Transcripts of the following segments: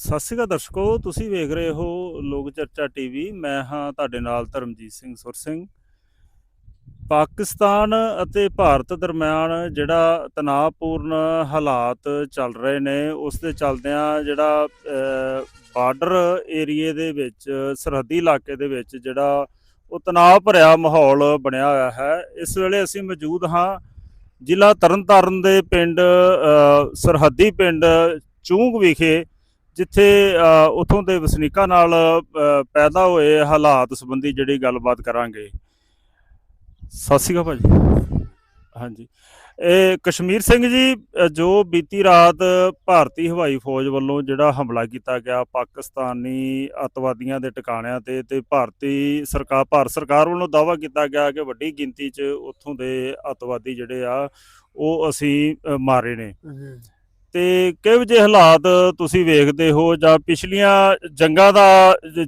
ਸਤਿ ਸ਼੍ਰੀ ਅਕਾਲ ਦਰਸ਼ਕੋ, ਤੁਸੀਂ ਵੇਖ ਰਹੇ ਹੋ ਲੋਕ ਚਰਚਾ ਟੀਵੀ। ਮੈਂ ਹਾਂ ਤੁਹਾਡੇ ਨਾਲ ਧਰਮਜੀਤ ਸਿੰਘ ਸੁਰ ਸਿੰਘ। ਪਾਕਿਸਤਾਨ ਅਤੇ ਭਾਰਤ ਦਰਮਿਆਨ ਜਿਹੜਾ ਤਣਾਅਪੂਰਨ ਹਾਲਾਤ ਚੱਲ ਰਹੇ ਨੇ, ਉਸ ਦੇ ਚੱਲਦਿਆਂ ਜਿਹੜਾ ਬਾਰਡਰ ਏਰੀਏ ਦੇ ਵਿੱਚ, ਸਰਹੱਦੀ ਇਲਾਕੇ ਦੇ ਵਿੱਚ ਜਿਹੜਾ ਉਹ ਤਣਾਅ ਭਰਿਆ ਮਾਹੌਲ ਬਣਿਆ ਹੋਇਆ ਹੈ। ਇਸ ਵੇਲੇ ਅਸੀਂ ਮੌਜੂਦ ਹਾਂ ਜ਼ਿਲ੍ਹਾ ਤਰਨਤਾਰਨ ਦੇ ਪਿੰਡ ਸਰਹੱਦੀ ਪਿੰਡ ਚੂੰਗ ਵਿਖੇ। ਜਿੱਥੇ ਅ, ਉੱਥੋਂ ਦੇ ਵਸਨੀਕਾਂ ਨਾਲ ਪੈਦਾ ਹੋਏ ਹਾਲਾਤ ਸੰਬੰਧੀ ਜਿਹੜੀ ਗੱਲਬਾਤ ਕਰਾਂਗੇ। ਸਤਿ ਸ਼੍ਰੀ ਅਕਾਲ ਭਾਜੀ। ਹਾਂਜੀ। ਇਹ ਕਸ਼ਮੀਰ ਸਿੰਘ ਜੀ ਜੋ ਬੀਤੀ ਰਾਤ ਭਾਰਤੀ ਹਵਾਈ ਫੌਜ ਵੱਲੋਂ ਜਿਹੜਾ ਹਮਲਾ ਕੀਤਾ ਗਿਆ ਪਾਕਿਸਤਾਨੀ ਅੱਤਵਾਦੀਆਂ ਦੇ ਟਿਕਾਣਿਆਂ ਤੇ ਤੇ ਭਾਰਤੀ ਸਰਕਾਰ ਭਾਰਤ ਸਰਕਾਰ ਵੱਲੋਂ ਦਾਅਵਾ ਕੀਤਾ ਗਿਆ ਕਿ ਵੱਡੀ ਗਿਣਤੀ 'ਚ ਉੱਥੋਂ ਦੇ ਅੱਤਵਾਦੀ ਜਿਹੜੇ ਆ ਉਹ ਅਸੀਂ ਮਾਰੇ ਨੇ। ਤੇ ਕਿਹੋ ਜਿਹੇ ਹਾਲਾਤ ਤੁਸੀਂ ਵੇਖਦੇ ਹੋ ਜਾਂ ਪਿਛਲੀਆਂ ਜੰਗਾਂ ਦਾ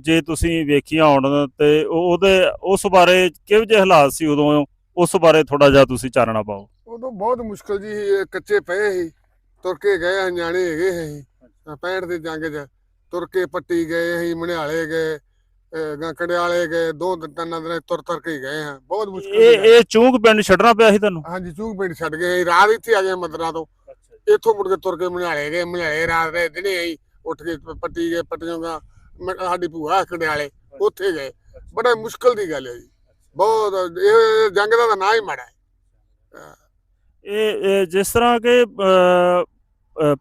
ਜ- ਤੁਸੀਂ ਵੇਖੀਆਂ ਹੋਣ ਤੇ ਉਹ- ਉਹਦੇ ਉਸ ਬਾਰੇ ਕਿਹੋ ਜਿਹੇ ਹਾਲਾਤ ਸੀ ਉਦੋਂ? ਉਸ ਬਾਰੇ ਥੋੜਾ ਜਿਹਾ ਤੁਸੀਂ ਚਾਨਣਾ ਪਾਓ। ਉਦੋਂ ਬਹੁਤ ਮੁਸ਼ਕਲ ਜੀ ਇਹ ਕੱਚੇ ਪਏ ਸੀ। ਤੁਰ ਕੇ ਗਏ ਨਿਆਣੇ ਹੈਗੇ ਸੀ 65 ਦੇ ਜੰਗ 'ਚ ਤੁਰ ਕੇ ਪੱਟੀ ਗਏ ਸੀ ਮਣਿਆਲੇ ਗਏ ਅਹ ਗਾਂ ਕੰਡਿਆਲੇ ਗਏ ਦੋ ਤਿੰਨ ਦਿਨ ਤੁਰ ਤੁਰ ਕੇ ਗਏ ਆ ਬਹੁਤ ਮੁਸ਼ਕਲ ਇਹ। ਇਹ ਚੂੰਗ ਪਿੰਡ ਛੱਡਣਾ ਪਿਆ ਸੀ ਤੁਹਾਨੂੰ ਹਾਂਜੀ ਚੂਕ ਪਿੰਡ ਛੱਡ ਗਏ ਰਾਤ ਇੱਥੇ ਆ ਗਏ ਮੰਦਰਾਂ ਤੋਂ। ਇੱਥੋਂ ਮੁੜ ਕੇ ਤੁਰ ਕੇ ਮਣਿਆਲੇ ਗਏ ਮਣਿਆਲੇ ਰਾਤ ਦੇ ਦਿਨੇ ਆਈ ਉੱਠ ਕੇ ਪੱਟੀ ਗਏ ਪੱਟੀਆਂ ਮ- ਸਾਡੀ ਭੂਆ ਕੰਡਿਆਲੇ ਉੱਥੇ ਗਏ। ਬੜਾ ਮੁਸ਼ਕਲ ਦੀ ਗੱਲ ਹੈ ਜੀ। ਬਹੁਤ ਇਹ ਜੰਗ ਦਾ ਨਾਂ ਹੀ ਮਾੜਾ ਹੈ। ਇਹ ਜਿਸ ਤਰ੍ਹਾਂ ਕਿ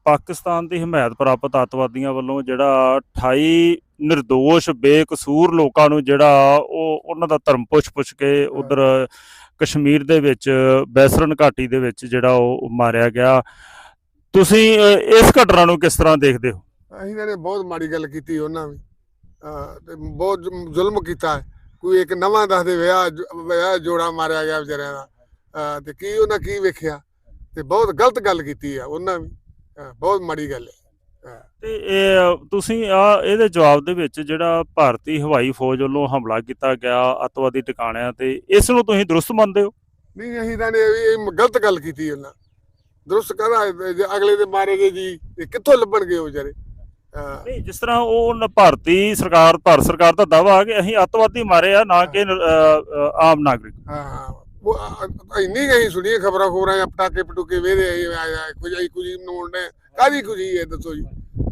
ਪਾਕਿਸਤਾਨ ਦੀ ਹਮਾਇਤ ਪ੍ਰਾਪਤ ਅੱਤਵਾਦੀਆਂ ਵੱਲੋਂ ਜਿਹੜਾ 28 નિર્ਦੋਸ਼ ਬੇਕਸੂਰ ਲੋਕਾਂ ਨੂੰ ਜਿਹੜਾ ਉਹ ਉਹਨਾਂ ਦਾ ਧਰਮ ਪੁੱਛ ਪੁੱਛ ਕੇ ਉਧਰ ਕਸ਼ਮੀਰ ਦੇ ਵਿੱਚ ਬੈਸਰਨ ਘਾਟੀ ਦੇ ਵਿੱਚ ਜਿਹੜਾ ਉਹ ਮਾਰਿਆ ਗਿਆ। ਤੁਸੀਂ ਇਸ ਘਟਨਾ ਨੂੰ ਕਿਸ ਤਰ੍ਹਾਂ ਦੇਖਦੇ ਹੋ? ਅਸੀਂ ਤਾਂ ਨੇ ਬਹੁਤ ਮਾੜੀ ਗੱਲ ਕੀਤੀ ਉਹਨਾਂ ਵੀ। ਅਹ ਤੇ ਬਹੁਤ ਜ਼ੁ- ਜ਼ੁਲਮ ਕੀਤਾ ਹੈ। ਕੋਈ ਇੱਕ ਨਵਾਂ ਦੱਸਦੇ ਵਿਆਹ ਜ- ਵਿਆਹ ਜੋੜਾ ਮਾਰਿਆ ਗਿਆ ਵਿਚਾਰਿਆਂ ਦਾ। ਅਹ ਤੇ ਕੀ ਉਹਨਾਂ ਕੀ ਵੇਖਿਆ? ਤੇ ਬਹੁਤ ਗਲਤ ਗੱਲ ਕੀਤੀ ਆ ਉਹਨਾਂ ਵੀ। ਅਹ ਬਹੁਤ ਮਾੜੀ ਗੱਲ ਹੈ। ਤੇ ਇਹ ਤੁਸੀਂ ਆ ਇਹਦੇ ਜਵਾਬ ਦੇ ਵਿੱਚ ਜਿਹੜਾ ਭਾਰਤੀ ਹਵਾਈ ਫੌਜ ਵੱਲੋਂ ਹਮਲਾ ਕੀਤਾ ਗਿਆ ਅੱਤਵਾਦੀ ਟਿਕਾਣਿਆਂ ਤੇ ਇਸ ਨੂੰ ਤੁਸੀਂ ਦਰੁਸਤ ਮੰਨਦੇ ਹੋ? ਨਹੀਂ ਅਸੀਂ ਤਾਂ ਨੇ ਇਹ ਇਹ ਗਲਤ ਗੱਲ ਕੀਤੀ ਉਹਨਾਂ। ਦਰੁਸਤ ਜੇ ਅਗਲੇ ਦੇ ਮਾਰੇ ਗਏ ਜੀ ਇਹ ਕਿੱਥੋਂ ਲੱਭਣਗੇ ਉਹ ਵਿਚਾਰੇ? ਨਹੀਂ ਜਿਸ ਤਰ੍ਹਾਂ ਉਹ ਭਾਰਤੀ ਸਰਕਾਰ ਭਾਰਤ ਸਰਕਾਰ ਦਾ ਦਾਵਾ ਹੈ ਕਿ ਅਸੀਂ ਅੱਤਵਾਦੀ ਮਾਰੇ ਆ ਨਾ ਕਿ ਆਮ ਨਾਗਰਿਕ। ਹਾਂ ਉਹ ਇੰਨੀ ਗਈ ਸੁਣੀਏ ਖਬਰਾਂ ਖਬਰਾਂ ਜਾਂ ਪਟਾਕੇ ਪਟੂਕੇ ਵੇਦੇ ਕੁਝ ਆਈ ਕੁਝ ਨੂੰ ਨੇ ਕਾਦੀ ਕੁਝ ਹੈ ਦੱਸੋ ਜੀ।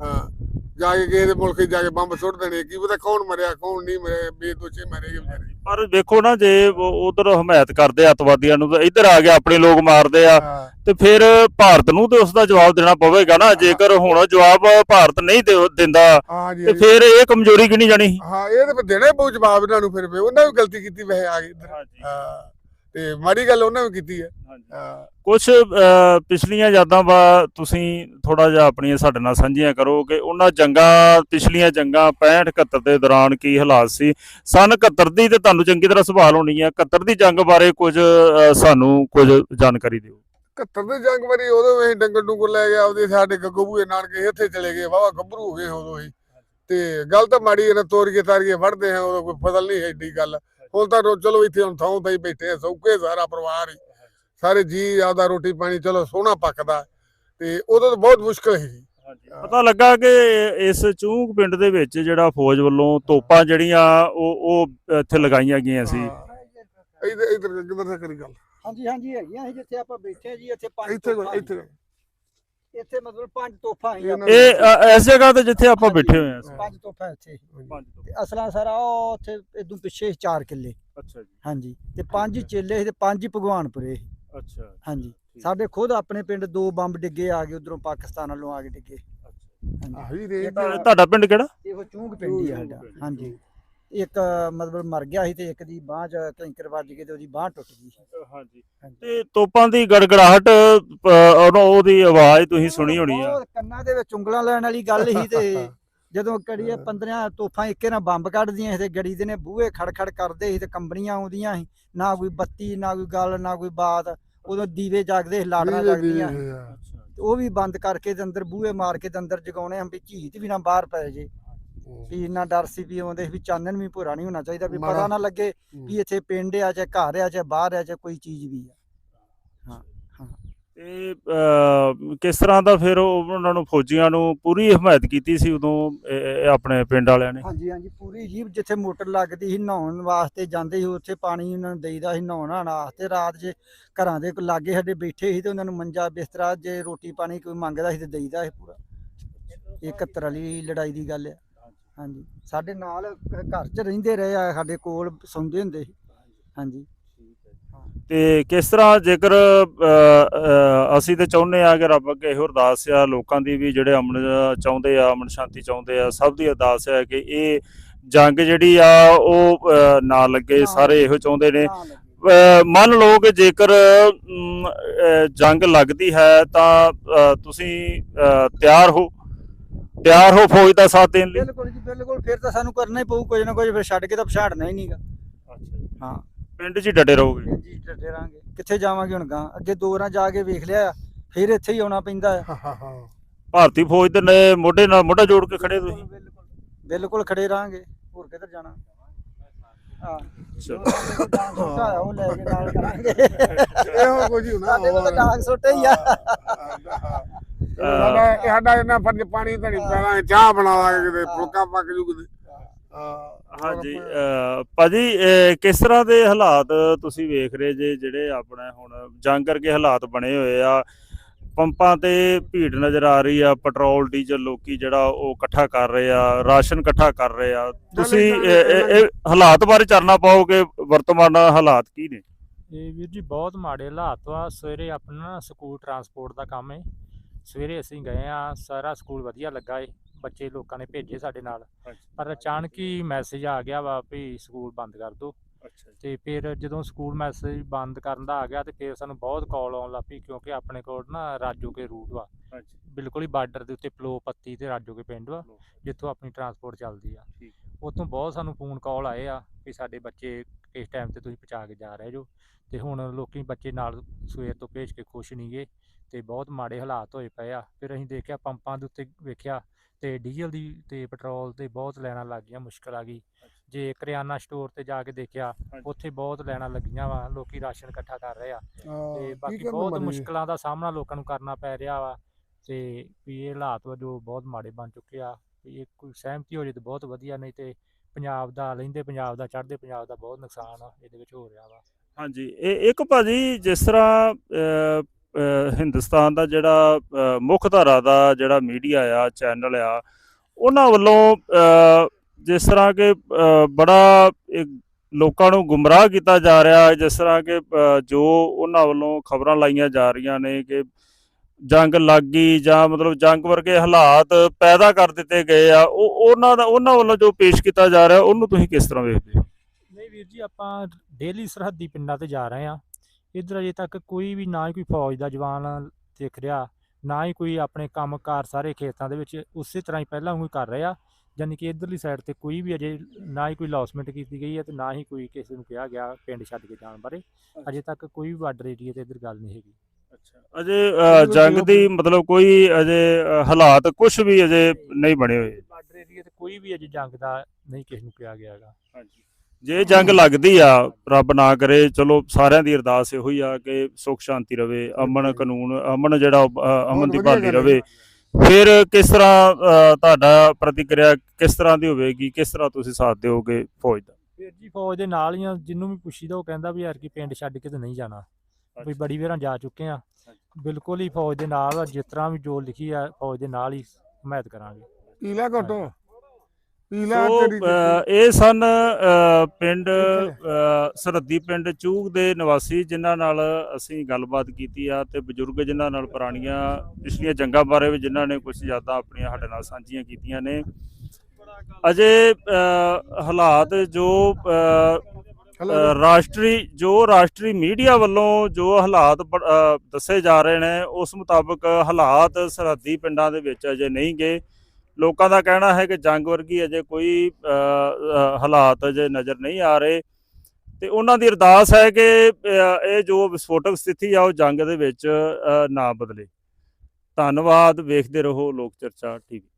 ਹਾਂ। ਜਾ ਕੇ ਕਿਸੇ ਦੇ ਮੁਲਕ 'ਚ ਜਾ ਕੇ ਬੰਬ ਸੁੱਟ ਦੇਣੇ ਕੀ ਪਤਾ ਕੌਣ ਮਰਿਆ ਕੌਣ ਨਹੀਂ ਮਰਿਆ ਬੇਦੋਸ਼ੇ ਮਰੇਗੇ ਵਿਚਾਰੇ। ਪਰ ਵੇਖੋ ਨਾ ਜੇ ਉਧਰ ਹਮਾਇਤ ਕਰਦੇ ਆ ਅੱਤਵਾਦੀਆਂ ਨੂੰ ਤਾਂ ਇੱਧਰ ਆ ਕੇ ਆਪਣੇ ਲੋਕ ਮਾਰਦੇ ਆ। ਤੇ ਫਿਰ ਭਾਰਤ ਨੂੰ ਤੇ ਉਸ ਦਾ ਜਵਾਬ ਦੇਣਾ ਪਵੇਗਾ ਨਾ। ਜੇਕਰ ਹੁਣ ਜਵਾਬ ਭਾਰਤ ਨਹੀਂ ਦੇ- ਦਿੰਦਾ ਹਾਂ ਜੀ ਤੇ ਫਿਰ ਇਹ ਕਮਜ਼ੋਰੀ ਗਿਣੀ ਜਾਣੀ? ਹਾਂ ਇਹ ਤਾਂ ਫਿਰ ਦੇਣਾ ਹੀ ਪਊ ਜਵਾਬ ਇਹਨਾਂ ਨੂੰ ਫਿਰ ਫਿਰ ਉਹਨਾਂ ਵੀ ਗਲਤੀ ਕੀਤੀ ਵੈਸੇ ਆ ਗਏ ਇੱਧਰ। ਹਾਂ। ਤੇ ਮਾੜੀ ਗੱਲ ਉਹਨਾਂ ਵੀ ਕੀਤੀ ਹੈ। ਹਾਂ। ਕੁਝ ਪਿਛਲੀਆਂ ਯਾਦਾਂ ਬਾ ਤੁਸੀਂ ਥੋੜਾ ਜਿਹਾ ਆਪਣੀਆਂ ਸਾਡੇ ਨਾਲ ਸਾਂਝੀਆਂ ਕਰੋ ਕਿ ਉਹਨਾਂ ਜੰਗਾਂ ਪਿਛਲੀਆਂ ਜੰਗਾਂ 65 71 ਦੇ ਦੌਰਾਨ ਕੀ ਹਾਲਾਤ ਸੀ? ਸਨ 71 ਦੀ ਤੇ ਤੁਹਾਨੂੰ ਚੰਗੀ ਤਰ੍ਹਾਂ ਸੰਭਾਲ ਹੋਣੀ ਹੈ 71 ਦੀ ਜੰਗ ਬਾਰੇ ਕੁਝ ਸਾਨੂੰ ਕੁਝ ਜਾਣਕਾਰੀ ਦਿਓ। 71 ਦੇ ਜੰਗ ਵਾਰੀ ਉਦੋਂ ਅਸੀਂ ਡੰਗਰ ਡੁੰਗਰ ਲੈ ਗਿਆ ਉਹਦੇ ਸਾਡੇ ਗੱਗੂ ਬੂਏ ਨਾਨਕੇ ਇੱਥੇ ਚਲੇ ਗਏ। ਵਾਵਾ ਗੱਭਰੂ ਹੋ ਗਏ ਉਦੋਂ ਹੀ ਤੇ ਗੱਲ ਤਾਂ ਮਾੜੀ ਇਹਨਾਂ ਤੋਰੀਏ ਤਾਰੀਏ ਵੜਦੇ ਆ ਉਦੋਂ ਕੋਈ ਫਸਲ ਨਹੀਂ ਐਡੀ ਗੱਲ। ਹੁਣ ਤਾਂ ਰੋ- ਚਲੋ ਇੱਥੇ ਹੁਣ ਥਾਂ ਤਾਂ ਹੀ ਬੈਠੇ ਆ ਸੌਕੇ ਸਾਰਾ ਪਰਿਵਾਰ ਹੀ। ਸਾਰੇ ਜੀ ਆਦਾ ਰੋਟੀ ਪਾਣੀ ਚਲੋ ਸੋਹਣਾ ਪੱਕਦਾ। ਤੇ ਉਦੋਂ ਤਾਂ ਬਹੁਤ ਮੁਸ਼ਕਲ ਸੀ। ਜੀ ਪਤਾ ਲੱਗਾ ਕਿ ਇਸ ਚੂੰਕ ਪਿੰਡ ਦੇ ਵਿੱਚ ਜਿਹੜਾ ਫੌਜ ਵੱਲੋਂ ਤੋਪਾਂ ਜਿਹੜੀਆਂ ਉਹ ਉਹ ਇੱਥੇ ਲਗਾਈਆਂ ਗਈਆਂ ਸੀ। ਇਧਰ ਇਧਰ ਕਿਧਰ ਕਰੀ ਗੱਲ। ਹਾਂਜੀ ਹਾਂਜੀ ਹੈਗੀਆਂ ਸੀ ਜਿੱਥੇ ਆਪਾਂ ਬੈਠੇ ਜੀ ਇੱਥੇ ਪੰਜ ਇੱਥੇ ਇੱਥੇ ਸੀ। ਇੱਥੇ ਮਤਲਬ ਪੰਜ ਤੋਹਫਾ ਆਈਆਂ ਇਹ ਅ, ਇਸ ਜਗ੍ਹਾ ਤੇ ਜਿੱਥੇ ਆਪਾਂ ਬੈਠੇ ਹੋਏ ਹਾਂ ਪੰਜ ਤੋਹਫਾ ਇੱਥੇ। ਪੰਜ ਤੇ ਅਸਲਾਂ ਸਾਰਾ ਉਹ ਉੱਥੇ ਇਦੋਂ ਪਿੱਛੇ ਚਾਰ ਕਿੱਲੇ। ਅੱਛਾ ਜੀ। ਹਾਂਜੀ ਤੇ ਪੰਜ ਚੇਲੇ ਸੀ ਤੇ ਪੰਜ ਹੀ ਭਗਵਾਨਪੁਰੇ ਸੀ। ਅੱਛਾ ਹਾਂਜੀ ਸਾਡੇ ਖੁਦ ਆਪਣੇ ਪਿੰਡ ਦੋ ਬੰਬ ਡਿੱਗੇ ਆ ਗਏ ਉਧਰੋਂ ਪਾਕਿਸਤਾਨ ਵੱਲੋਂ ਆ ਕੇ ਡਿੱਗੇ। ਹਾਂਜੀ। ਆਹੀ ਦੇ ਇੱਕ ਤੁਹਾਡਾ ਪਿੰਡ ਕਿਹੜਾ? ਇਹੋ ਚੂੰਗ ਪਿੰਡ ਹੀ ਆ ਸਾਡਾ। ਹਾਂਜੀ। ਇੱਕ ਮਤਲਬ ਮਰ ਗਿਆ ਸੀ ਤੇ ਇੱਕ ਦੀ ਬਾਹ ਚ ਕੈਂਕਰ ਵੱਜ ਕੇ ਤੇ ਉਹਦੀ ਬਾਹ ਟੁੱਟ ਗਈ ਹਾਂਜੀ। ਤੇ ਤੋਪਾਂ ਦੀ ਗੜਗੜਾਹਟ ਉਹਦੀ ਆਵਾਜ਼ ਤੁਸੀਂ ਸੁਣੀ ਹੋਣੀ ਆ। ਉਹ ਕੰਨਾਂ ਦੇ ਵਿੱਚ ਉਂਗਲਾਂ ਲੈਣ ਵਾਲੀ ਗੱਲ ਸੀ ਤੇ ਜਦੋਂ ਕੜੀਏ 15 ਤੋਫਾਂ ਇੱਕੇ ਨਾਲ ਬੰਬ ਕੱਢਦੀਆਂ ਸੀ ਤੇ ਗੜੀ ਦੇ ਨੇ ਬੂਹੇ ਖੜਖੜ ਕਰਦੇ ਸੀ ਤੇ ਕੰਬਣੀਆਂ ਆਉਂਦੀਆਂ ਸੀ। ਨਾ ਕੋਈ ਬੱਤੀ ਨਾ ਕੋਈ ਗੱਲ ਨਾ ਕੋਈ ਬਾਤ। ਉਦੋਂ ਦੀਵੇ ਜਗਦੇ ਸੀ ਜਗਦੀਆਂ ਸੀ। ਤੇ ਉਹ ਵੀ ਬੰਦ ਕਰਕੇ ਤੇ ਅੰਦਰ ਬੂਹੇ ਮਾਰ ਕੇ ਤੇ ਅੰਦਰ ਜਗਾਉਣੇ ਹਮ ਵੀ ਝੀਤ ਵੀ ਨਾ ਬਾਹਰ ਪੈ ਜੇ। ਵੀ ਇੰਨਾ ਡਰ ਸੀ ਵੀ ਆਉਂਦੇ ਸੀ ਵੀ ਚਾਨਣ ਵੀ ਭੁਰਾ ਨਹੀਂ ਹੋਣਾ ਚਾਹੀਦਾ ਵੀ ਪਤਾ। ਨਾ ਲੱਗੇ ਵੀ ਇੱਥੇ ਪਿੰਡ ਆ ਚਾਹੇ ਘਰ ਆ ਚਾਹੇ ਬਾਹਰ ਆ ਚਾਹੇ ਕੋਈ ਚੀਜ਼ ਵੀ ਆ। ਤੇ ਅਹ, ਕਿਸ ਤਰ੍ਹਾਂ ਦਾ ਫਿਰ ਉਹ ਉਹਨਾਂ ਨੂੰ ਫੌਜੀਆਂ ਨੂੰ ਪੂਰੀ ਹਮਾਇਤ ਕੀਤੀ ਸੀ ਉਦੋਂ ਆਪਣੇ ਪਿੰਡ ਵਾਲਿਆਂ ਨੇ? ਹਾਂਜੀ ਹਾਂਜੀ ਪੂਰੀ ਜੀ ਜਿੱਥੇ ਮੋਟਰ ਲੱਗਦੀ ਸੀ ਨਹਾਉਣ ਵਾਸਤੇ ਜਾਂਦੇ ਸੀ ਉੱਥੇ ਪਾਣੀ ਉਹਨਾਂ ਨੂੰ ਦੇਈਦਾ ਸੀ ਨਹਾਉਣ ਆਉਣ ਵਾਸਤੇ। ਰਾਤ ਜੇ ਘਰਾਂ ਦੇ ਲਾਗੇ ਸਾਡੇ ਬੈਠੇ ਸੀ ਤੇ ਉਹਨਾਂ ਨੂੰ ਮੰਜਾ ਬਿਸਤਰਾ ਜੇ ਰੋਟੀ ਪਾਣੀ ਕੋਈ ਮੰਗਦਾ ਸੀ ਤੇ ਦੇਈਦਾ ਸੀ ਪੂਰਾ। ਇਹ 71 ਵਾਲੀ ਲੜਾਈ ਦੀ ਗੱਲ ਆ। ਹਾਂਜੀ। ਸਾਡੇ ਨਾਲ ਘਰ 'ਚ ਰਹਿੰਦੇ ਰਹੇ ਆ ਸਾਡੇ ਕੋਲ ਸੌਂਦੇ ਹੁੰਦੇ ਸੀ। ਹਾਂਜੀ। ਤੇ ਕਿਸ ਤਰ੍ਹਾਂ ਜੇਕਰ ਅਸੀਂ ਤੇ ਚਾਹੁੰਦੇ ਆ ਕਿ ਰੱਬ ਅੱਗੇ ਇਹੋ ਅਰਦਾਸ ਆ ਲੋਕਾਂ ਦੀ ਵੀ ਜਿਹੜੇ ਅਮਨ ਚਾਹੁੰਦੇ ਆ ਅਮਨ ਸ਼ਾਂਤੀ ਚਾਹੁੰਦੇ ਆ ਸਭ ਦੀ ਅਰਦਾਸ ਹੈ ਕਿ ਇਹ ਜੰਗ ਜਿਹੜੀ ਆ ਉਹ ਨਾ ਲੱਗੇ ਸਾਰੇ ਇਹੋ ਚਾਹੁੰਦੇ ਨੇ। ਮੰਨ ਲਓ ਕਿ ਜੇਕਰ ਜੰਗ ਲੱਗਦੀ ਹੈ ਤਾਂ ਤੁਸੀਂ ਅਹ, ਤਿਆਰ ਹੋ। ਤਿਆਰ ਹੋ ਫੌਜ ਦਾ ਸਾਥ ਦੇਣ ਲਈ। ਬਿਲਕੁਲ ਜੀ ਬਿਲਕੁਲ। ਫਿਰ ਤਾਂ ਸਾਨੂੰ ਕਰਨਾ ਹੀ ਪਊ ਕੁਝ ਨਾ ਕੁਝ ਫਿਰ ਛੱਡ ਕੇ ਤਾਂ ਪਛਾੜਨਾ ਹੀ ਨਹੀਂਗਾ। ਹਾਂ। ਪਿੰਡ 'ਚ ਹੀ ਡਟੇ ਰਹੋਗੇ? ਜੀ ਡਟੇ ਰਾਂਗੇ ਕਿੱਥੇ ਜਾਵਾਂਗੇ ਹੁਣ ਗਾਂ ਅੱਗੇ ਦੋ ਰਾਂ ਜਾ ਕੇ ਵੇਖ ਲਿਆ ਫਿਰ ਇੱਥੇ ਹੀ ਆਉਣਾ ਪੈਂਦਾ ਹੈ ਭਾਰਤੀ ਫੌਜ ਦੇ ਨੇ ਮੋਢੇ ਨਾਲ ਮੋਢਾ ਜੋੜ ਕੇ ਖੜੇ ਤੁਸੀਂ? ਬਿਲਕੁਲ ਬਿਲਕੁਲ। ਖੜੇ ਰਾਂਗੇ ਹੋਰ ਕਿੱਧਰ ਜਾਣਾ? ਹਾਂ। ਉਹ ਲੈ ਕੇ ਨਾਲ ਕਰਾਂਗੇ। ਇਹੋ ਕੁਝ ਹੀ ਹੋਣਾ ਸਾਡੇ ਕੋਲ ਤਾਂ ਡਾਂਗ ਛੋਟੇ ਹੀ ਆ। ਸਾਡਾ ਇਹ ਸਾਡਾ ਇਹਨਾਂ ਫਰਜ਼ ਪਾਣੀ ਧਣੀ ਪੈਣਾ ਚਾਹ ਬਣਾ ਲਾਂਗੇ ਕਿਤੇ ਫੁਲਕਾ ਪੱਕ ਜੂ ਕਿਤੇ। ਹਾਂਜੀ ਭਾਜੀ ਕਿਸ ਤਰ੍ਹਾਂ ਦੇ ਹਾਲਾਤ ਤੁਸੀਂ ਵੇਖ ਰਹੇ ਜੇ ਜਿਹੜੇ ਆਪਣੇ ਹੁਣ ਜੰਗ ਕਰਕੇ ਹਾਲਾਤ ਬਣੇ ਹੋਏ ਆ? ਪੰਪਾਂ ਤੇ ਭੀੜ ਨਜ਼ਰ ਆ ਰਹੀ ਆ ਪੈਟਰੋਲ ਡੀਜ਼ਲ ਲੋਕੀ ਜਿਹੜਾ ਉਹ ਇਕੱਠਾ ਕਰ ਰਹੇ ਆ ਰਾਸ਼ਨ ਇਕੱਠਾ ਕਰ ਰਹੇ ਆ। ਤੁਸੀਂ ਇਹ- ਹਾਲਾਤ ਬਾਰੇ ਚਰਨਾ ਪਾਓਗੇ? ਵਰਤਮਾਨ ਹਾਲਾਤ ਕੀ ਨੇ? ਇਹ ਵੀਰ ਜੀ ਬਹੁਤ ਮਾੜੇ ਹਾਲਾਤ ਵਾ ਸਵੇਰੇ ਆਪਣਾ ਸਕੂਲ ਟਰਾਂਸਪੋਰਟ ਦਾ ਕੰਮ ਹੈ ਸਵੇਰੇ ਅਸੀਂ ਗਏ ਆ ਸਾਰਾ ਸਕੂਲ ਵਧੀਆ ਲੱਗਾ ਏ ਬੱਚੇ ਲੋਕਾਂ ਨੇ ਭੇਜੇ ਸਾਡੇ ਨਾਲ। ਪਰ ਅਚਾਨਕ ਹੀ ਮੈਸੇਜ ਆ ਗਿਆ ਵਾ ਵੀ ਸਕੂਲ ਬੰਦ ਕਰ ਦਿਓ ਤੇ ਫਿਰ ਜਦੋਂ ਸਕੂਲ ਮੈਸੇਜ ਬੰਦ ਕਰਨ ਦਾ ਆ ਗਿਆ ਤੇ ਫਿਰ ਸਾਨੂੰ ਬਹੁਤ ਕਾਲ ਆਉਣ ਲੱਗ ਪਈ ਕਿਉਂਕਿ ਆਪਣੇ ਕੋਲ ਨਾ ਰਾਜੋ ਕੇ ਰੂਟ ਵਾ। ਬਿਲਕੁਲ ਹੀ ਬਾਰਡਰ ਦੇ ਉੱਤੇ ਪਲੋ ਪੱਤੀ ਤੇ ਰਾਜੋ ਕੇ ਪਿੰਡ ਵਾ ਜਿੱਥੋਂ ਆਪਣੀ ਟਰਾਂਸਪੋਰਟ ਚੱਲਦੀ ਆ। ਉਤੋਂ ਬਹੁਤ ਸਾਨੂੰ ਫੋਨ ਕਾਲ ਆਏ ਆ ਵੀ ਸਾਡੇ ਬੱਚੇ ਇਸ ਟਾਈਮ ਤੇ ਤੁਸੀਂ ਪਹੁੰਚਾ ਕੇ ਜਾ ਰਹੇ ਜੋ। ਤੇ ਹੁਣ ਲੋਕੀ ਬੱਚੇ ਨਾਲ ਸਵੇਰ ਤੋਂ ਭੇਜ ਕੇ ਖੁਸ਼ ਨਹੀਂਗੇ ਤੇ ਬਹੁਤ ਮਾੜੇ ਹਾਲਾਤ ਹੋਏ ਪਏ ਆ। ਫਿਰ ਅਸੀਂ ਦੇਖਿਆ ਪੰਪਾਂ ਦੇ ਉੱਤੇ ਵੇਖਿਆ ਤੇ ਡੀਜ਼ਲ ਦੀ ਤੇ ਪੈਟਰੋਲ ਤੇ ਬਹੁਤ ਲੈਣਾ ਲੱਗ ਗਈਆਂ ਮੁਸ਼ਕਲ ਆ ਗਈ। ਜੇ ਕਰਿਆਨਾ ਸਟੋਰ ਤੇ ਜਾ ਕੇ ਦੇਖਿਆ ਉੱਥੇ ਬਹੁਤ ਲੈਣਾ ਲੱਗੀਆਂ ਵਾ ਲੋਕੀ ਰਾਸ਼ਨ ਇਕੱਠਾ ਕਰ ਰਹੇ ਆ। ਤੇ ਬਾਕੀ ਬਹੁਤ ਮੁਸ਼ਕਲਾਂ ਦਾ ਸਾਹਮਣਾ ਲੋਕਾਂ ਨੂੰ ਕਰਨਾ ਪੈ ਰਿਹਾ ਵਾ ਤੇ ਵੀ ਇਹ ਹਾਲਾਤ ਵਾ ਜੋ ਬਹੁਤ ਮਾੜੇ ਬਣ ਚੁੱਕੇ ਆ। ਵੀ ਇਹ ਕੋਈ ਸਹਿਮਤੀ ਹੋ ਜੇ ਤਾਂ ਬਹੁਤ ਵਧੀਆ ਨਹੀਂ ਤੇ ਪੰਜਾਬ ਦਾ ਲੈਂਦੇ ਪੰਜਾਬ ਦਾ ਚੜ੍ਹਦੇ ਪੰਜਾਬ ਦਾ ਬਹੁਤ ਨੁਕਸਾਨ ਇਹਦੇ ਵਿੱਚ ਹੋ ਰਿਹਾ ਵਾ। ਹਾਂਜੀ ਇਹ ਇੱਕ ਭਾਜੀ ਜਿਸ ਤਰ੍ਹਾਂ ਹਿੰਦੁਸਤਾਨ ਦਾ ਜਿਹੜਾ ਮੁੱਖ ਧਾਰਾ ਦਾ ਜਿਹੜਾ ਮੀਡੀਆ ਆ, ਚੈਨਲ ਆ, ਉਹਨਾਂ ਵੱਲੋਂ ਜਿਸ ਤਰ੍ਹਾਂ ਕਿ ਬੜਾ ਲੋਕਾਂ ਨੂੰ ਗੁੰਮਰਾਹ ਕੀਤਾ ਜਾ ਰਿਹਾ ਜਿਸ ਤਰ੍ਹਾਂ ਕਿ ਜੋ ਉਹਨਾਂ ਵੱਲੋਂ ਖਬਰਾਂ ਲਾਈਆਂ ਜਾ ਰਹੀਆਂ ਨੇ ਕਿ ਜੰਗ ਲੱਗ ਗਈ ਜਾਂ ਮਤਲਬ ਜੰਗ ਵਰਗੇ ਹਾਲਾਤ ਪੈਦਾ ਕਰ ਦਿੱਤੇ ਗਏ ਆ, ਉਹ ਉਹਨਾਂ ਦਾ, ਉਹਨਾਂ ਵੱਲੋਂ ਜੋ ਪੇਸ਼ ਕੀਤਾ ਜਾ ਰਿਹਾ, ਉਹਨੂੰ ਤੁਸੀਂ ਕਿਸ ਤਰ੍ਹਾਂ ਵੇਖਦੇ ਹੋ? ਨਹੀਂ ਵੀਰ ਜੀ, ਆਪਾਂ ਡੇਲੀ ਸਰਹੱਦੀ ਪਿੰਡਾਂ ਤੇ ਜਾ ਰਹੇ ਆ ਇੱਧਰ ਅਜੇ ਤੱਕ ਕੋਈ ਵੀ ਨਾ ਹੀ ਕੋਈ ਫੌਜ ਦਾ ਜਵਾਨ ਦਿਖ ਰਿਹਾ ਨਾ ਹੀ ਕੋਈ ਆਪਣੇ ਕੰਮਕਾਰ ਸਾਰੇ ਖੇਤਾਂ ਦੇ ਵਿੱਚ ਉਸੇ ਤਰ੍ਹਾਂ ਹੀ ਪਹਿਲਾਂ ਵਾਂਗੂ ਕਰ ਰਹੇ ਯਾਨੀ ਕਿ ਇਧਰਲੀ ਸਾਈਡ ਤੇ ਕੋਈ ਵੀ ਅਜੇ ਨਾ ਹੀ ਕੋਈ ਲੌਸਮੈਂਟ ਕੀਤੀ ਗਈ ਹੈ ਤੇ ਨਾ ਹੀ ਕੋਈ ਕਿਸੇ ਨੂੰ ਕਿਹਾ ਗਿਆ ਪਿੰਡ ਛੱਡ ਕੇ ਜਾਣ ਬਾਰੇ ਅਜੇ ਤੱਕ ਕੋਈ ਵੀ ਬਾਰਡਰ ਏਰੀਆ ਤੇ ਇੱਧਰ ਗੱਲ ਨਹੀਂ ਹੈਗੀ। ਅਜੇ ਅ, ਜੰਗ ਦੀ ਮਤਲਬ ਕੋਈ ਅਜੇ ਹਾਲਾਤ ਕੁਝ ਵੀ ਅਜੇ ਨਹੀਂ ਬਣੇ ਹੋਏ। ਬਾਰਡਰ ਏਰੀਆ ਤੇ ਕੋਈ ਵੀ ਅਜੇ ਜੰਗ ਦਾ ਨਹੀਂ ਕਿਸੇ ਨੂੰ ਕਿਹਾ ਗਿਆ ਹੈਗਾ। ਜੇ ਜੰਗ ਲੱਗਦੀ ਆ ਰੱਬ ਨਾ ਕਰੇ ਚਲੋ ਸਾਰਿਆਂ ਦੀ ਅਰਦਾਸ ਇਹੋ ਹੀ ਆ ਕਿ ਸੁਖ ਸ਼ਾਂਤੀ ਰਵੇ ਅਮਨ ਕਾਨੂੰਨ ਅਮਨ ਜਿਹੜਾ ਅਮਨ ਦੀ ਹੈ। ਰਵੇ। ਫਿਰ ਕਿਸ ਤਰ੍ਹਾਂ ਤੁਹਾਡਾ ਪ੍ਰਤੀਕਿਰਿਆ ਕਿਸ ਤਰ੍ਹਾਂ ਦੀ ਹੋਵੇਗੀ? ਕਿਸ ਤਰ੍ਹਾਂ ਤੁਸੀਂ ਸਾਥ ਦਿਓਗੇ ਫੌਜ ਦਾ? ਵੀਰ ਜੀ ਫੌਜ ਦੇ ਨਾਲ ਹੀ ਆ ਜਿੰਨੂੰ ਵੀ ਪੁੱਛੀਦਾ ਉਹ ਕਹਿੰਦਾ ਵੀ ਯਾਰ ਕਿ ਪਿੰਡ ਛੱਡ ਕੇ ਤੇ ਨਹੀਂ ਜਾਣਾ। ਵੀ ਬੜੀ ਵਾਰਾਂ ਜਾ ਚੁੱਕੇ ਆ। ਬਿਲਕੁਲ ਹੀ ਫੌਜ ਦੇ ਨਾਲ ਜਿਸ ਤਰ੍ਹਾਂ ਵੀ ਜੋ ਲਿਖੀ ਆ ਫੌਜ ਦੇ ਨਾਲ ਹੀ ਹਮਾਇਤ ਕਰਾਂਗੇ। ਪੀਲਾ ਘਟੋ। ਪੀਲਾ ਸੋ ਤੇਰੀ ਅ, ਇਹ ਸਨ ਅ, ਪਿੰਡ ਅ, ਸਰਹੱਦੀ ਪਿੰਡ ਚੂਗ ਦੇ ਨਿਵਾਸੀ ਜਿਨ੍ਹਾਂ ਨਾਲ ਅਸੀਂ ਗੱਲਬਾਤ ਕੀਤੀ ਆ ਤੇ ਬਜ਼ੁਰਗ ਜਿਨ੍ਹਾਂ ਨਾਲ ਪੁਰਾਣੀਆਂ ਪਿਛਲੀਆਂ ਜੰਗਾਂ ਬਾਰੇ ਵੀ ਜਿਨ੍ਹਾਂ ਨੇ ਕੁਝ ਯਾਦਾਂ ਆਪਣੀਆਂ ਸਾਡੇ ਨਾਲ ਸਾਂਝੀਆਂ ਕੀਤੀਆਂ ਨੇ। ਅਜੇ ਅ, ਹਾਲਾਤ ਜੋ ਅ, ਅ, ਰਾਸ਼ਟਰੀ ਜੋ ਰਾਸ਼ਟਰੀ ਮੀਡੀਆ ਵੱਲੋਂ ਜੋ ਹਾਲਾਤ ਬ- ਅ, ਦੱਸੇ ਜਾ ਰਹੇ ਨੇ ਉਸ ਮੁਤਾਬਕ ਹਾਲਾਤ ਸਰਹੱਦੀ ਪਿੰਡਾਂ ਦੇ ਵਿੱਚ ਅਜੇ ਨਹੀਂ ਗਏ। ਲੋਕਾਂ ਦਾ ਕਹਿਣਾ ਹੈ ਕਿ ਜੰਗ ਵਰਗੀ ਅਜੇ ਕੋਈ ਹਾਲਾਤ ਅਜੇ ਨਜ਼ਰ ਨਹੀਂ ਆ ਰਹੇ। ਤੇ ਉਹਨਾਂ ਦੀ ਅਰਦਾਸ ਹੈ ਕਿ ਇਹ ਜੋ ਵਿਸਫੋਟਕ ਸਥਿਤੀ ਆ, ਉਹ ਜੰਗ ਦੇ ਵਿੱਚ ਨਾ ਬਦਲੇ। ਧੰਨਵਾਦ, ਵੇਖਦੇ ਰਹੋ ਲੋਕ ਚਰਚਾ ਟੀਵੀ।